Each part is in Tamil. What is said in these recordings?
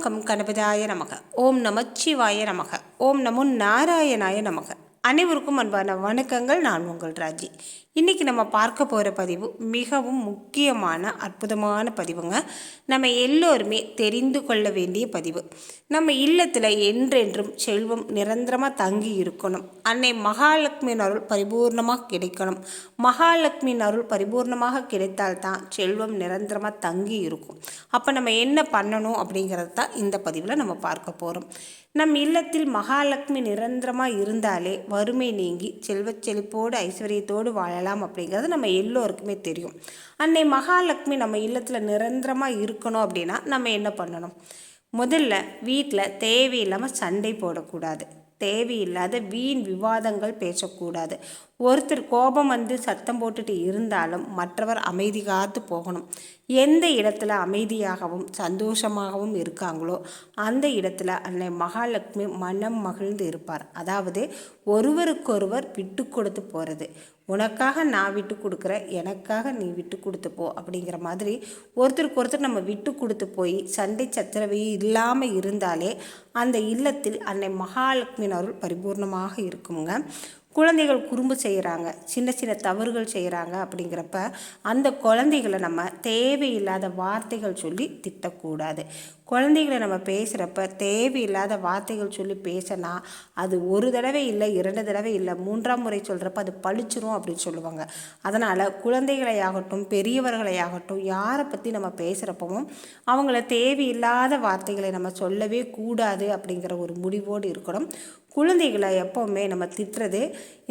கம் கணபதாய நமக. ஓம் நமச்சிவாய நமக. ஓம் நமோ நாராயணாய நமக. அனைவருக்கும் அன்பான வணக்கங்கள். நான் உங்கள் ராஜி. இன்றைக்கி நம்ம பார்க்க போகிற பதிவு மிகவும் முக்கியமான அற்புதமான பதிவுங்க. நம்ம எல்லோருமே தெரிந்து கொள்ள வேண்டிய பதிவு. நம்ம இல்லத்தில் என்றென்றும் செல்வம் நிரந்தரமாக தங்கி இருக்கணும். அன்னை மகாலட்சுமியின் அருள் பரிபூர்ணமாக கிடைக்கணும். மகாலட்சுமியின் அருள் பரிபூர்ணமாக கிடைத்தால்தான் செல்வம் நிரந்தரமாக தங்கி இருக்கும். அப்போ நம்ம என்ன பண்ணணும் அப்படிங்கிறது தான் இந்த பதிவில் நம்ம பார்க்க போகிறோம் நம் இல்லத்தில் மகாலட்சுமி நிரந்தரமாக இருந்தாலே வறுமை நீங்கி செல்வச் செழிப்போடு ஐஸ்வர்யத்தோடு வாழ வாழலாம் அப்படிங்கிறது நம்ம எல்லோருக்குமே தெரியும். அன்னை மகாலட்சுமி நம்ம இல்லத்தில் நிரந்தரமாக இருக்கணும் அப்படின்னா நம்ம என்ன பண்ணணும்? முதல்ல வீட்டில் தேவையில்லாமல் சண்டை போடக்கூடாது. தேவையில்லாத வீண் விவாதங்கள் பேசக்கூடாது. ஒருத்தர் கோபம் வந்து சத்தம் போட்டுட்டு இருந்தாலும் மற்றவர் அமைதி காத்து போகணும். எந்த இடத்துல அமைதியாகவும் சந்தோஷமாகவும் இருக்காங்களோ அந்த இடத்துல அன்னை மகாலட்சுமி மனம் மகிழ்ந்து இருப்பார். அதாவது ஒருவருக்கொருவர் விட்டு கொடுத்து போகிறது உனக்காக நான் விட்டு கொடுக்குறேன் எனக்காக நீ விட்டு கொடுத்து போ அப்படிங்கிற மாதிரி ஒருத்தருக்கு ஒருத்தர் நம்ம விட்டு கொடுத்து போய் சண்டை சச்சரவை இல்லாமல் இருந்தாலே அந்த இல்லத்தில் அன்னை மகாலட்சுமியின் அருள் பரிபூர்ணமாக இருக்குங்க. குழந்தைகள் குறும்பு செய்கிறாங்க சின்ன சின்ன தவறுகள் செய்கிறாங்க அப்படிங்கிறப்ப அந்த குழந்தைகளை நம்ம தேவையில்லாத வார்த்தைகள் சொல்லி திட்டக்கூடாது. குழந்தைகளை நம்ம பேசுகிறப்ப தேவையில்லாத வார்த்தைகள் சொல்லி பேசினா அது ஒரு தடவை இல்லை இரண்டு தடவை இல்லை மூன்றாம் முறை சொல்கிறப்ப அது பழிச்சிரும் அப்படின்னு சொல்லுவாங்க. அதனால் குழந்தைகளையாகட்டும் பெரியவர்களையாகட்டும் யாரை பற்றி நம்ம பேசுகிறப்பவும் அவங்கள தேவையில்லாத வார்த்தைகளை நம்ம சொல்லவே கூடாது அப்படிங்கிற ஒரு முடிவோடு இருக்கணும். குழந்தைகளை எப்போவுமே நம்ம திட்டுறது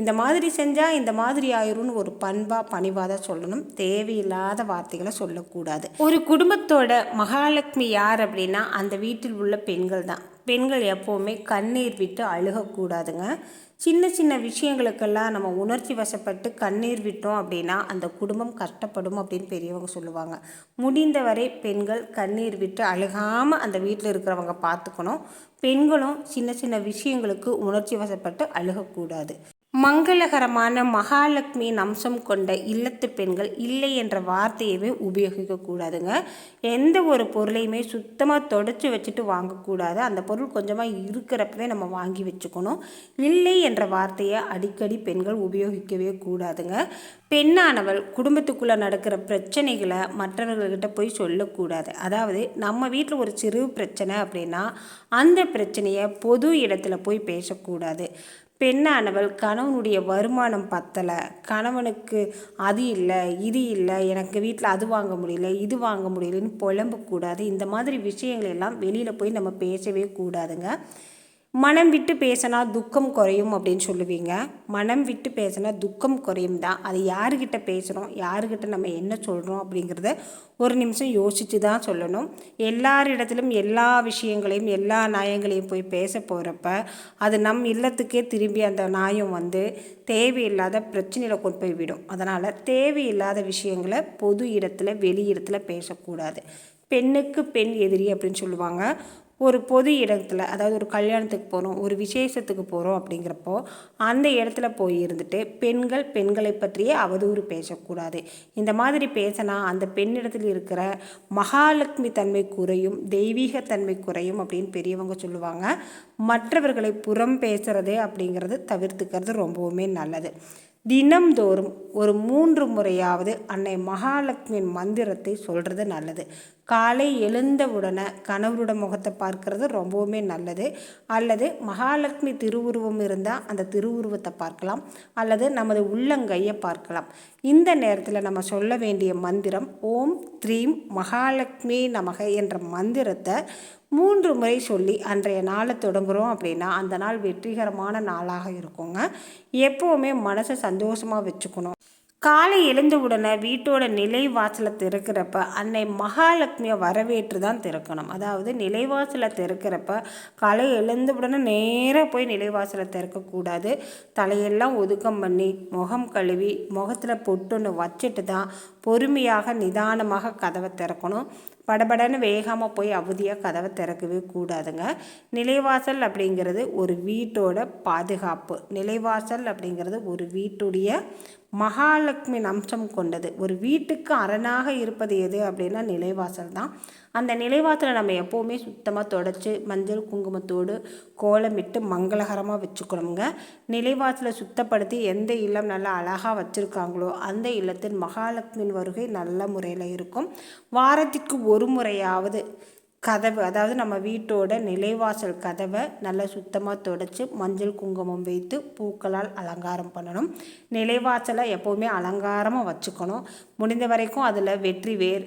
இந்த மாதிரி செஞ்சால் இந்த மாதிரி ஆயிரும்னு ஒரு பண்பாக பணிவாக தான் சொல்லணும். தேவையில்லாத வார்த்தைகளை சொல்லக்கூடாது. ஒரு குடும்பத்தோட மகாலட்சுமி யார் அப்படின்னு அப்படின்னா அந்த வீட்டில் உள்ள பெண்கள் தான். பெண்கள் எப்போவுமே கண்ணீர் விட்டு அழுகக்கூடாதுங்க. சின்ன சின்ன விஷயங்களுக்கெல்லாம் நம்ம உணர்ச்சி வசப்பட்டு கண்ணீர் விட்டோம் அப்படின்னா அந்த குடும்பம் கஷ்டப்படும் அப்படின்னு பெரியவங்க சொல்லுவாங்க. முடிந்தவரை பெண்கள் கண்ணீர் விட்டு அழுகாமல் அந்த வீட்டில் இருக்கிறவங்க பார்த்துக்கணும். பெண்களும் சின்ன சின்ன விஷயங்களுக்கு உணர்ச்சி வசப்பட்டு அழுகக்கூடாது. மங்களகரமான மகாலட்சுமியின் அம்சம் கொண்ட இல்லத்து பெண்கள் இல்லை என்ற வார்த்தையவே உபயோகிக்கக்கூடாதுங்க. எந்த ஒரு பொருளையுமே சுத்தமாக தொடச்சி வச்சுட்டு வாங்கக்கூடாது. அந்த பொருள் கொஞ்சமாக இருக்கிறப்பவே நம்ம வாங்கி வச்சுக்கணும். இல்லை என்ற வார்த்தையை அடிக்கடி பெண்கள் உபயோகிக்கவே கூடாதுங்க. பெண்ணானவள் குடும்பத்துக்குள்ளே நடக்கிற பிரச்சனைகளை மற்றவர்கள்கிட்ட போய் சொல்லக்கூடாது. அதாவது நம்ம வீட்டில் ஒரு சிறு பிரச்சனை அப்படின்னா அந்த பிரச்சனையை பொது இடத்துல போய் பேசக்கூடாது. பெண்ணானவள் கணவனுடைய வருமானம் பத்தலை. கணவனுக்கு அது இல்லை இது இல்லை எனக்கு வீட்டில் அது வாங்க முடியல இது வாங்க முடியலன்னு புலம்பக்கூடாது. இந்த மாதிரி விஷயங்கள் எல்லாம் வெளியில் போய் நம்ம பேசவே கூடாதுங்க. மனம் விட்டு பேசினா துக்கம் குறையும் அப்படின்னு சொல்லுவீங்க. மனம் விட்டு பேசினா துக்கம் குறையும் தான் அது யாருக்கிட்ட பேசுகிறோம் யாருக்கிட்ட நம்ம என்ன சொல்கிறோம் அப்படிங்கிறத ஒரு நிமிஷம் யோசித்து தான் சொல்லணும். எல்லாரிடத்திலும் எல்லா விஷயங்களையும் எல்லா நாயங்களையும் போய் பேச போகிறப்ப அது நம் இல்லத்துக்கே திரும்பி அந்த நாயம் வந்து தேவையில்லாத பிரச்சனையில் கொண்டு போய் விடும். அதனால் தேவையில்லாத விஷயங்களை பொது இடத்துல வெளி இடத்துல பேசக்கூடாது. பெண்ணுக்கு பெண் எதிரி அப்படின்னு சொல்லுவாங்க. ஒரு பொது இடத்துல அதாவது ஒரு கல்யாணத்துக்கு போகிறோம் ஒரு விசேஷத்துக்கு போகிறோம் அப்படிங்கிறப்போ அந்த இடத்துல போய் இருந்துட்டு பெண்கள் பெண்களை பற்றியே அவதூறு பேசக்கூடாது. இந்த மாதிரி பேசினா அந்த பெண்ணிடத்தில் இருக்கிற மகாலட்சுமி தன்மை குறையும் தெய்வீக தன்மை குறையும் அப்படின்னு பெரியவங்க சொல்லுவாங்க. மற்றவர்களை புறம் பேசுகிறதே அப்படிங்கிறது தவிர்த்துக்கிறது ரொம்பவுமே நல்லது. தினம்தோறும் ஒரு மூன்று முறையாவது அன்னை மகாலட்சுமியின் மந்திரத்தை சொல்கிறது நல்லது. காலை எழுந்தவுடனே கணவரோட முகத்தை பார்க்கறது ரொம்பவுமே நல்லது. அல்லது மகாலட்சுமி திருவுருவம் இருந்தால் அந்த திருவுருவத்தை பார்க்கலாம். அல்லது நமது உள்ளங்கையை பார்க்கலாம். இந்த நேரத்தில் நம்ம சொல்ல வேண்டிய மந்திரம் ஓம் த்ரீம் மகாலட்சுமி நமக என்ற மந்திரத்தை மூன்று முறை சொல்லி அன்றைய நாளை தொடங்குகிறோம் அப்படின்னா அந்த நாள் வெற்றிகரமான நாளாக இருக்குங்க. எப்போவுமே மனசை சந்தோஷமாக வச்சுக்கணும். காலை எழுந்த உடனே வீட்டோட நிலைவாசலை திறக்கிறப்ப அன்னை மகாலட்சுமியை வரவேற்று தான் திறக்கணும். அதாவது நிலைவாசலை திறக்கிறப்ப காலை எழுந்த உடனே நேராக போய் நிலைவாசலை திறக்கக்கூடாது. தலையெல்லாம் ஒதுக்கம் பண்ணி முகம் கழுவி முகத்தில் பொட்டுன்னு வச்சுட்டு தான் பொறுமையாக நிதானமாக கதவை திறக்கணும். படபடன்னு வேகமாக போய் அவதியாக கதவை திறக்கவே கூடாதுங்க. நிலைவாசல் அப்படிங்கிறது ஒரு வீட்டோட பாதுகாப்பு. நிலைவாசல் அப்படிங்கிறது ஒரு வீட்டுடைய மகாலட்சுமி அம்சம் கொண்டது. ஒரு வீட்டுக்கு அரணாக இருப்பது எது அப்படின்னா நிலைவாசல் தான். அந்த நிலைவாசலை நம்ம எப்போவுமே சுத்தமாக தொடச்சி மஞ்சள் குங்குமத்தோடு கோலமிட்டு மங்களகரமாக வச்சுக்கணுங்க. நிலைவாசலை சுத்தப்படுத்தி எந்த இல்லம் நல்லா அழகாக வச்சுருக்காங்களோ அந்த இல்லத்தின் மகாலட்சுமியின் வருகை நல்ல முறையில் இருக்கும். வாரத்திற்கு ஒரு முறையாவது கதவு அதாவது நம்ம வீட்டோட நிலைவாசல் கதவை நல்லா சுத்தமாக துடைச்சி மஞ்சள் குங்குமம் வைத்து பூக்களால் அலங்காரம் பண்ணணும். நிலைவாசலை எப்போவுமே அலங்காரமாக வச்சுக்கணும். முடிந்த வரைக்கும் அதில் வெற்றி வேர்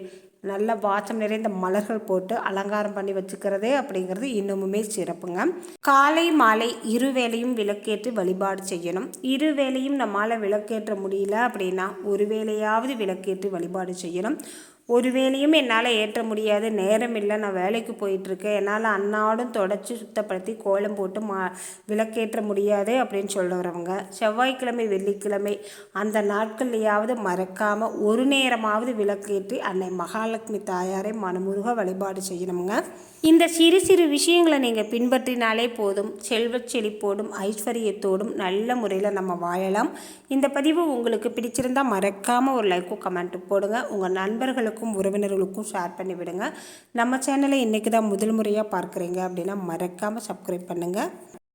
நல்ல வாசம் நிறைந்த மலர்கள் போட்டு அலங்காரம் பண்ணி வச்சுக்கிறது அப்படிங்கிறது இன்னுமுமே சிறப்புங்க. காலை மாலை இரு வேளையும் விளக்கேற்றி வழிபாடு செய்யணும். இரு வேளையும் நம்மளால் விளக்கேற்ற முடியல அப்படின்னா ஒரு வேளையாவது விளக்கேற்றி வழிபாடு செய்யணும். ஒரு வேலையும் என்னால் ஏற்ற முடியாது. நேரம் இல்லை நான் வேலைக்கு போயிட்டுருக்கேன். என்னால் அன்னாடும் தொடச்சி சுத்தப்படுத்தி கோலம் போட்டு மா விளக்கேற்ற முடியாது அப்படின்னு சொல்லுறவங்க செவ்வாய்க்கிழமை வெள்ளிக்கிழமை அந்த நாட்கள்லையாவது மறக்காமல் ஒரு நேரமாவது விளக்கேற்றி அன்னை மகாலட்சுமி தாயாரை மனமுருக வழிபாடு செய்யணுங்க. இந்த சிறு சிறு விஷயங்களை நீங்கள் பின்பற்றினாலே போதும். செல்வச் செழிப்போடும் ஐஸ்வர்யத்தோடும் நல்ல முறையில் நம்ம வாழலாம். இந்த பதிவு உங்களுக்கு பிடிச்சிருந்தால் மறக்காமல் ஒரு லைக்கும் கமெண்ட்டு போடுங்க. உங்கள் நண்பர்களுக்கும் உறவினர்களுக்கும் ஷேர் பண்ணி விடுங்க. நம்ம சேனலை இன்றைக்கி தான் முதல் முறையாக பார்க்குறீங்க அப்படின்னா மறக்காமல் சப்ஸ்கிரைப் பண்ணுங்கள்